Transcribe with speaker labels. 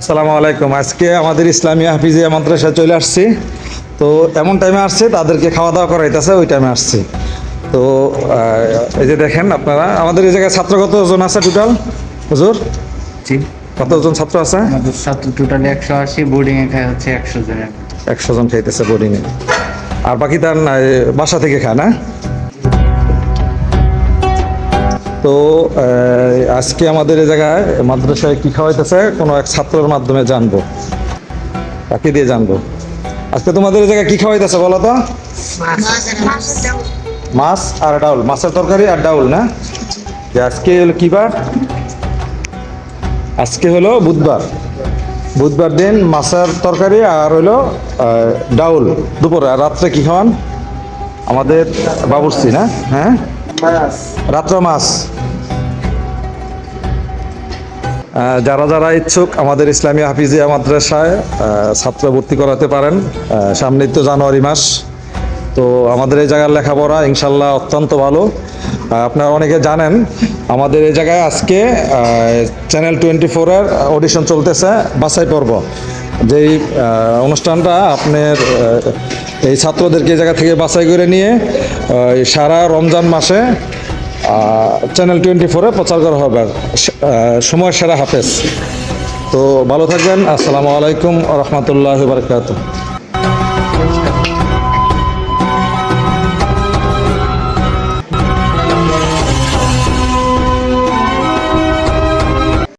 Speaker 1: আসসালামু আলাইকুম। আজকে আমাদের ইসলামিয়া হাফিজিয়া মাদ্রাসা চলে আসছি। তো এমন টাইমে আসছে তাদেরকে খাওয়া দাওয়া করাইতেছে ওই টাইমে আসছি। তো এই যে দেখেন আপনারা আমাদের এই জায়গায় ছাত্র কতজন আছে টোটাল হুজুর?
Speaker 2: জি।
Speaker 1: কতজন ছাত্র আছে?
Speaker 2: ছাত্র টোটালি একশো আশি বোর্ডিং এ খায় হচ্ছে একশো জনের
Speaker 1: একশো জন খাইতেছে বোর্ডিংয়ে আর বাকি তার বাসা থেকে খায় না? তো আজকে আমাদের এই জায়গায় মাদ্রাসায় কি খাওয়াইতেছে? কোনো এক ছাত্রের মাধ্যমে জানব। তাকে দিয়ে জানব। আজকে তোমাদের এই জায়গায় কি খাওয়াইতেছে বলো তো? মাছ আর ডাউল। মাছের তরকারি আর ডাউল, না? যে আজকে হলো কি বার? আজকে হলো বুধবার। বুধবার দিন মাছের তরকারি আর হইল ডাউল। দুপুরে আর রাত্রে কি খাওয়ান? আমাদের বাবুর্চি, না? হ্যাঁ? রাত্র মাছ। যারা যারা ইচ্ছুক আমাদের ইসলামী হাফিজিয়া মাদ্রাসায় ছাত্র ভর্তি করাতে পারেন। আহ, সামনেই তো জানুয়ারি মাস তো আমাদের এই জায়গার লেখাপড়া ইনশাল্লাহ অত্যন্ত ভালো। আপনারা অনেকে জানেন আমাদের এই জায়গায় আজকে চ্যানেল টোয়েন্টি ফোরের অডিশন চলতেছে বাছাই পর্ব। যেই অনুষ্ঠানটা আপনার এই ছাত্রদেরকে এই জায়গা থেকে বাছাই করে নিয়ে সারা রমজান মাসে চ্যানেল টোয়েন্টি ফোরে প্রচার করা হবে সময় সেরা হাফেজ। তো ভালো থাকবেন, আসসালামু আলাইকুম রহমতুল্লাহ বারকাত